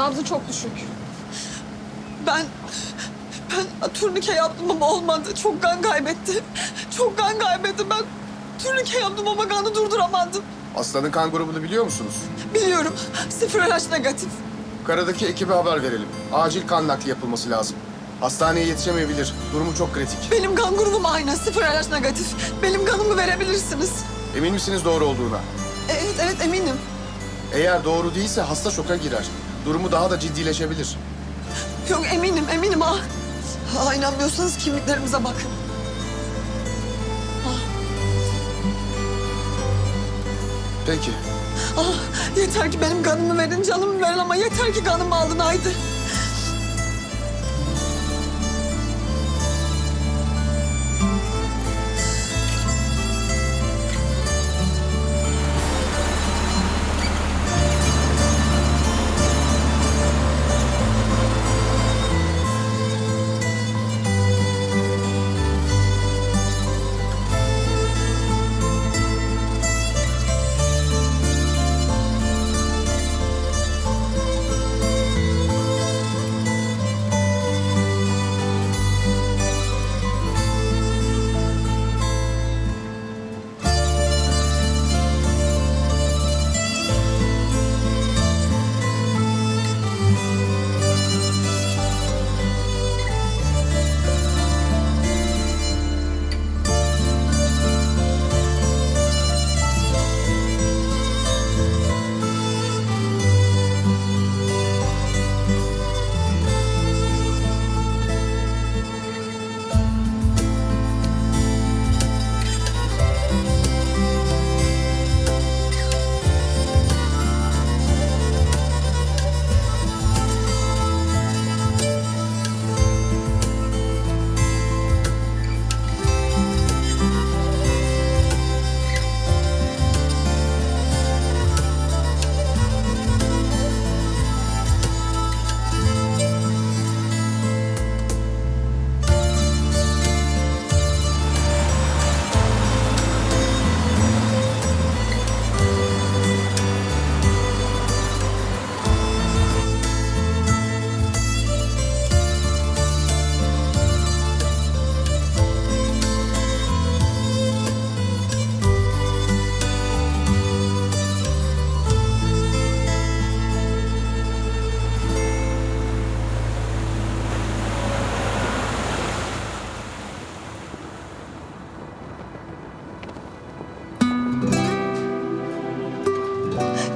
Nabzı çok düşük. Ben ben turnike yaptım ama olmadı. Çok kan kaybetti. Çok kan kaybetti. Ben turnike yaptım ama kanı durduramadım. Hastanın kan grubunu biliyor musunuz? Biliyorum. Sıfır RH negatif. Karadaki ekibe haber verelim. Acil kan nakli yapılması lazım. Hastaneye yetişemeyebilir. Durumu çok kritik. Benim kan grubum aynı. Sıfır RH negatif. Benim kanımı verebilirsiniz. Emin misiniz doğru olduğuna? Evet, evet eminim. Eğer doğru değilse hasta şoka girer. Durumu daha da ciddileşebilir. Yok eminim, eminim ha. Ha inanmıyorsanız kimliklerimize bakın. Peki. Ah, yeter ki benim kanımı verin, canımı verin ama yeter ki kanımı alın haydi.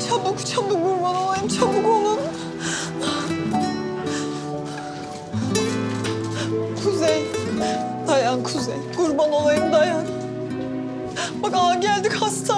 Çabuk, çabuk kurban olayım, çabuk olun. Kuzey, dayan Kuzey. Kurban olayım dayan. Bak ağa geldik hastaneye.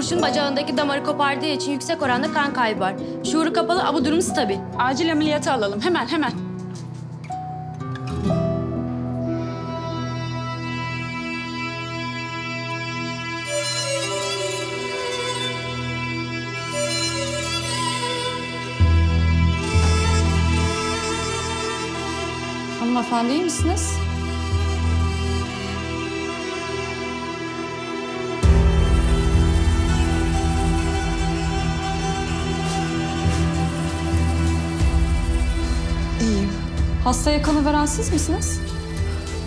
Kurşun bacağındaki damarı kopardığı için yüksek oranda kan kaybı var. Şuuru kapalı ama durumu stabil. Acil ameliyata alalım. Hemen hemen. Hanımefendi iyi misiniz? Hastaya kanı veren siz misiniz?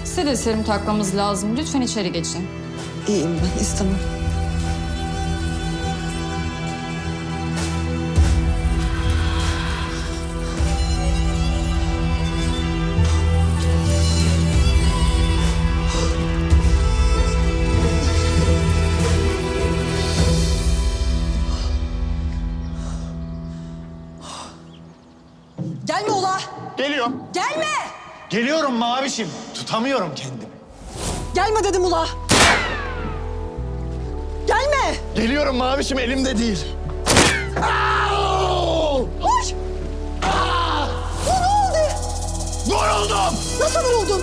Size de serum takmamız lazım. Lütfen içeri geçin. İyiyim ben istemem. Gelme ula! Geliyorum. Gelme! Geliyorum mavişim. Tutamıyorum kendimi. Gelme dedim ula! Gelme! Geliyorum mavişim elimde değil. Koş! Ne oldu? Vuruldum. Nasıl vuruldun?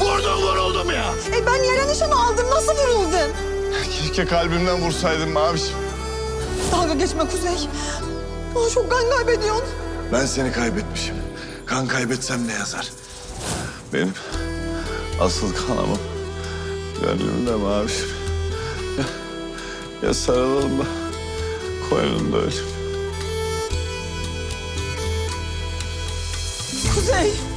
Vurdum vuruldum ya. E ben yere nişanı aldım. Nasıl vuruldun? Keşke kalbimden vursaydın mavişim. Dalga geçme Kuzey. Aa, çok kan kaybediyorsun. Ben seni kaybetmişim. kan kaybetsem ne yazar? Benim asıl kanamım gönlümde mavişim. Ya, ya sarılalım da koynunda ölüm. Kuzey!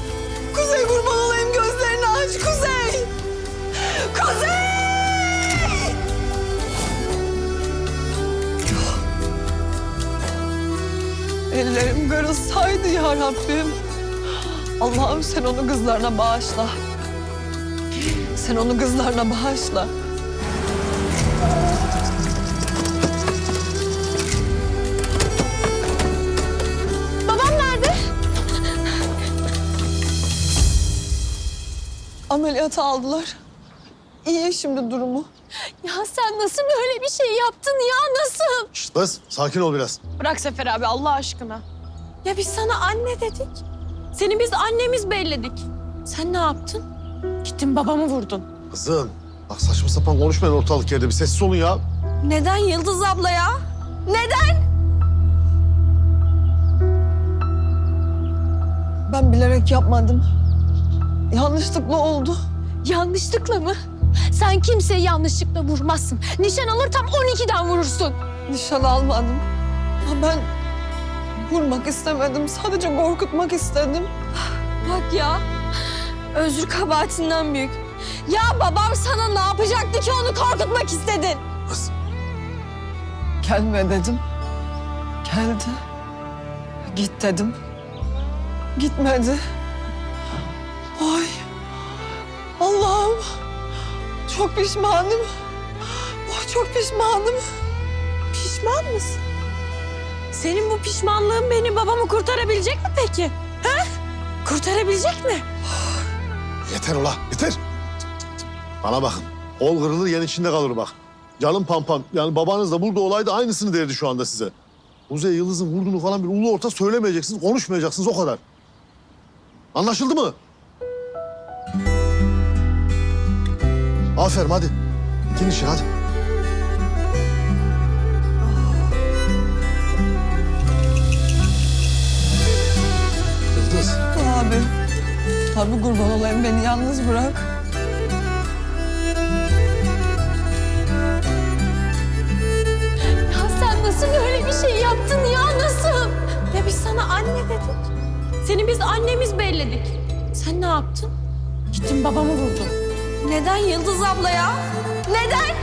Ellerim kırılsaydı ya Rabbim. Allah'ım sen onu kızlarına bağışla. Sen onu kızlarına bağışla. Babam nerede? Ameliyata aldılar. İyi şimdi durumu. Ya sen nasıl böyle bir şey yaptın ya nasıl? Şşt kız sakin ol biraz. Bırak Sefer abi Allah aşkına. Ya biz sana anne dedik. Seni biz annemiz belledik. Sen ne yaptın? Gittin babamı vurdun. Kızım bak saçma sapan konuşmayın ortalık yerde bir sessiz olun ya. Neden Yıldız abla ya? Neden? Ben bilerek yapmadım. Yanlışlıkla oldu. Yanlışlıkla mı? Sen kimseyi yanlışlıkla vurmazsın. Nişan alır tam 12'den vurursun. Nişan almadım. Ama ben vurmak istemedim. Sadece korkutmak istedim. Bak ya. Özür kabahatinden büyük. Ya babam sana ne yapacaktı ki onu korkutmak istedin? Kız Gelme dedim. Geldi. Git dedim. Gitmedi. Çok pişmanım. Oh, çok pişmanım. Pişman mısın? Senin bu pişmanlığın beni babamı kurtarabilecek mi peki? Ha? Kurtarabilecek mi? yeter ula yeter. Bana bakın. Ol kırılır yen içinde kalır bak. Canım pampam. Yani babanız da burada olaydı aynısını derdi şu anda size. Kuzey Yıldız'ın vurduğunu falan bir ulu orta söylemeyeceksiniz, konuşmayacaksınız o kadar. Anlaşıldı mı? Aferin hadi. Gidin işe hadi. Yıldız. Abi. Abi kurban olayım beni yalnız bırak. Ya sen nasıl böyle bir şey yaptın ya nasıl? Ya biz sana anne dedik. Seni biz annemiz belledik. Sen ne yaptın? Gittin babamı vurdun. Neden Yıldız abla ya? Neden?